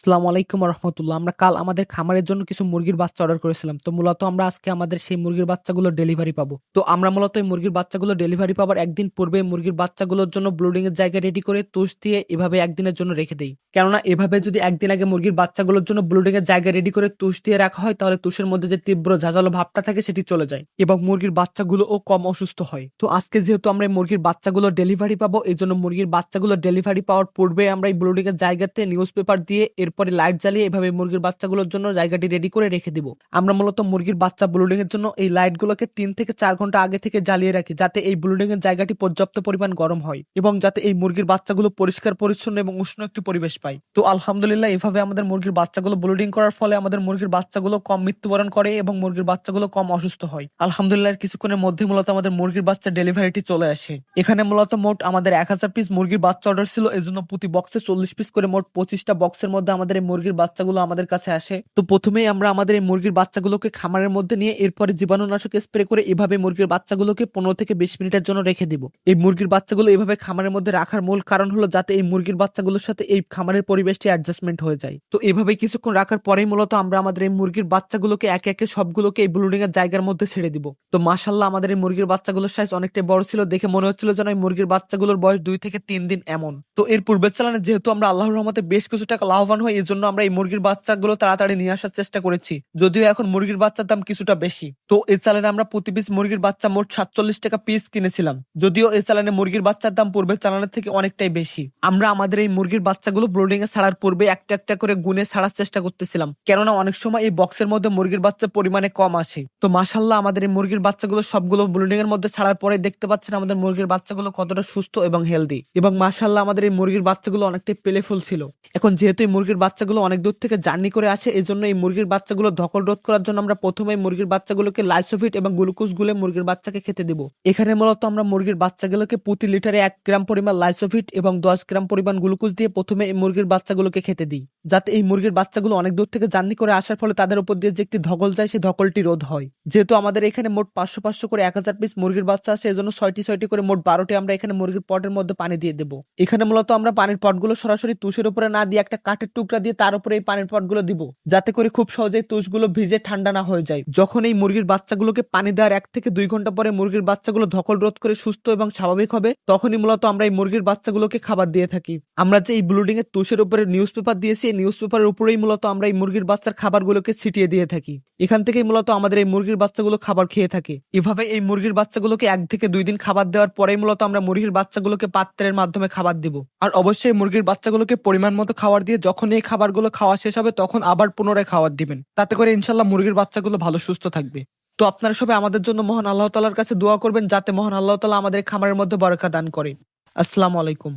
আসসালামু আলাইকুম রহমতুল্লাহ আমরা কাল আমাদের খামারের জন্য কিছু মুরগির বাচ্চা অর্ডার করেছিলাম। তো মূলত আমরা আজকে আমাদের সেই মুরগির বাচ্চাগুলো ডেলিভারি পাবো। তো আমরা মূলত এই মুরগির বাচ্চাগুলো ডেলিভারি পাওয়ার একদিন পূর্বে মুরগির বাচ্চাগুলোর জন্য ব্লুডিং এর জায়গা রেডি করে তুষ দিয়ে এভাবে একদিনের জন্য রেখে দেই। কেননা এভাবে যদি একদিন আগে মুরগির বাচ্চাগুলোর জন্য ব্লুডিং এর জায়গা রেডি করে তুষ দিয়ে রাখা হয়, তাহলে তুষের মধ্যে যে তীব্র ঝাঁঝালো ভাবটা থাকে সেটি চলে যায় এবং মুরগির বাচ্চাগুলো ও কম অসুস্থ হয়। তো আজকে যেহেতু আমরা মুরগির বাচ্চাগুলো ডেলিভারি পাবো এই জন্য মুরগির বাচ্চাগুলো ডেলিভারি পাওয়ার পূর্বে আমরা এই ব্লুডিং এর জায়গাতে নিউজ পেপার দিয়ে এরপরে লাইট জ্বালিয়ে এভাবে মুরগির বাচ্চাগুলোর জন্য জায়গাটি রেডি করে রেখে দিব। আমরা মূলত মুরগির বাচ্চা ব্লুডিং এর জন্য এই লাইট গুলোকে তিন থেকে চার ঘণ্টা আগে থেকে জ্বালিয়ে রাখি, যাতে এই ব্লুডিং এর জায়গাটি পর্যাপ্ত পরিমাণ গরম হয় এবং যাতে এই মুরগির বাচ্চাগুলো পরিষ্কার, পরিচ্ছন্ন এবং উষ্ণ একটি পরিবেশ পায়। তো আলহামদুলিল্লাহ এভাবে আমাদের মুরগির বাচ্চাগুলো ব্লুডিং করার ফলে আমাদের মুরগির বাচ্চাগুলো কম মৃত্যুবরণ করে এবং মুরগির বাচ্চাগুলো কম অসুস্থ হয়। আলহামদুলিল্লাহ কিছুক্ষণের মধ্যে মূলত আমাদের মুরগির বাচ্চা ডেলিভারিটি চলে আসে। এখানে মূলত মোট আমাদের এক হাজার পিস মুরগির বাচ্চা অর্ডার ছিল এর জন্য প্রতি বক্সে চল্লিশ পিস করে মোট পঁচিশটা বক্সের মধ্যে আমাদের এই মুরগির বাচ্চাগুলো আমাদের কাছে আসে। তো প্রথমেই আমরা আমাদের এই মুরগির বাচ্চাগুলোকে খামারের মধ্যে নিয়ে এরপরে জীবাণুনাশক স্প্রে করে এভাবে মুরগির বাচ্চাগুলোকে পনেরো থেকে বিশ মিনিটের জন্য রেখে দিব। এই মুরগির বাচ্চাগুলো এভাবে খামারের মধ্যে রাখার মূল কারণ হলো যাতে এই মুরগির বাচ্চাগুলোর সাথে এই খামারের পরিবেশটি অ্যাডজাস্টমেন্ট হয়ে যায়। তো এভাবে কিছুক্ষণ রাখার পরেই মূলত আমরা আমাদের এই মুরগির বাচ্চাগুলোকে একে একে সবগুলোকে এই ব্লুডিং এর জায়গার মধ্যে ছেড়ে দিব। তো মাসাল্লাহ আমাদের এই মুরগির বাচ্চাগুলোর সাইজ অনেকটাই বড় ছিল। দেখে মনে হচ্ছিল যেন এই মুরগির বাচ্চাগুলোর বয়স দুই থেকে তিন দিন এমন। তো এর পূর্বের চালানে যেহেতু আমরা আল্লাহর রহমতে বেশ কিছু টাকা লাভবান হই এই জন্য আমরা এই মুরগির বাচ্চাগুলো তাড়াতাড়ি নিয়ে আসার চেষ্টা করেছি। যদিও এখন মুরগির বাচ্চার দাম কিছুটা বেশি। তো এই চালানে আমরা প্রতি পিস মুরগির বাচ্চা মোট সাতচল্লিশ টাকা পিস কিনেছিলাম। যদিও এই চালানে মুরগির বাচ্চার দাম পূর্বের চালানের থেকে অনেকটাই বেশি। আমরা আমাদের এই মুরগির বাচ্চাগুলো ব্রোডিং এ ছাড়ার পূর্বে একটা একটা করে গুনে ছাড়ার চেষ্টা করতেছিলাম। কেননা অনেক সময় এই বক্সের মধ্যে মুরগির বাচ্চা পরিমাণে কম আসে। তো মাসাল্লাহ আমাদের এই মুরগির বাচ্চাগুলো সবগুলো ব্রোডিং এর মধ্যে ছাড়ার পরে দেখতে পাচ্ছেন আমাদের মুরগির বাচ্চাগুলো কতটা সুস্থ এবং হেলদি এবং মাসাল্লাহ আমাদের এই মুরগির বাচ্চাগুলো অনেকটাই পেলেফুল ছিল। এখন যেহেতু এই মুরগির বাচ্চাগুলো অনেক দূর থেকে জার্নি করে আসে এই জন্য এই মুরগির বাচ্চাগুলো ধকল রোধ করার জন্য আমরা প্রথমে মুরগির বাচ্চাগুলোকে লাইসোফিট এবং গ্লুকোজ গুলে মুরগির বাচ্চাকে খেতে দিব। এখানে মূলত আমরা মুরগির বাচ্চাগুলোকে প্রতি লিটারে এক গ্রাম পরিমাণ লাইসোফিট এবং দশ গ্রাম পরিমাণ গ্লুকোজ দিয়ে প্রথমে এই মুরগির বাচ্চাগুলোকে খেতে দিই। যাতে এই মুরগির বাচ্চাগুলো অনেক দূর থেকে জার্নি করে আসার ফলে তাদের উপর দিয়ে যে একটি ধকল যায় সেই ধকলটি রোধ হয়। যেহেতু আমাদের এখানে মোট পাঁচশো পাঁচশো করে এক হাজার পিস মুরগির বাচ্চা আছে, এজন্য ছয়টি ছয়টি করে মোট বারোটি আমরা এখানে মুরগির পটের মধ্যে পানি দিয়ে দেবো। এখানে মূলত আমরা পানির পটগুলো সরাসরি তুষের উপরে না দিয়ে একটা কাঠের টুকরা দিয়ে তার উপরে এই পানির পটগুলো দিব। যাতে করে খুব সহজেই তুষগুলো ভিজে ঠান্ডা না হয়ে যায়। যখন এই মুরগির বাচ্চাগুলোকে পানি দেওয়ার এক থেকে দুই ঘণ্টা পরে মুরগির বাচ্চাগুলো ধকল রোধ করে সুস্থ এবং স্বাভাবিক হবে, তখনই মূলত আমরা এই মুরগির বাচ্চাগুলোকে খাবার দিয়ে থাকি। আমরা যে এই ব্লুডিং এর তুষের উপরে নিউজ পেপার দিয়েছি, এই নিউজ পেপারের উপরেই মূলত আমরা এই মুরগির বাচ্চার খাবারগুলোকে ছিটিয়ে দিয়ে থাকি। এখান থেকেই মূলত আমাদের এই মুরগির বাচ্চাগুলো খাবার খেয়ে থাকে। এভাবে এই মুরগির বাচ্চাগুলোকে এক থেকে দুই দিন খাবার দেওয়ার পরেই মূলত আমরা মুরগির বাচ্চাগুলোকে পাত্রের মাধ্যমে খাবার দিব। আর অবশ্যই মুরগির বাচ্চাগুলোকে পরিমাণ মতো খাবার দিয়ে যখন এই খাবারগুলো খাওয়া শেষ হবে, তখন আবার পুনরায় খাবার দিবেন। তাতে করে ইনশাল্লাহ মুরগির বাচ্চাগুলো ভালো, সুস্থ থাকবে। তো আপনারা সবাই আমাদের জন্য মহান আল্লাহ তালার কাছে দোয়া করবেন, যাতে মহান আল্লাহ তালা আমাদের খামারের মধ্যে বরকা দান করে আসসালামু আলাইকুম।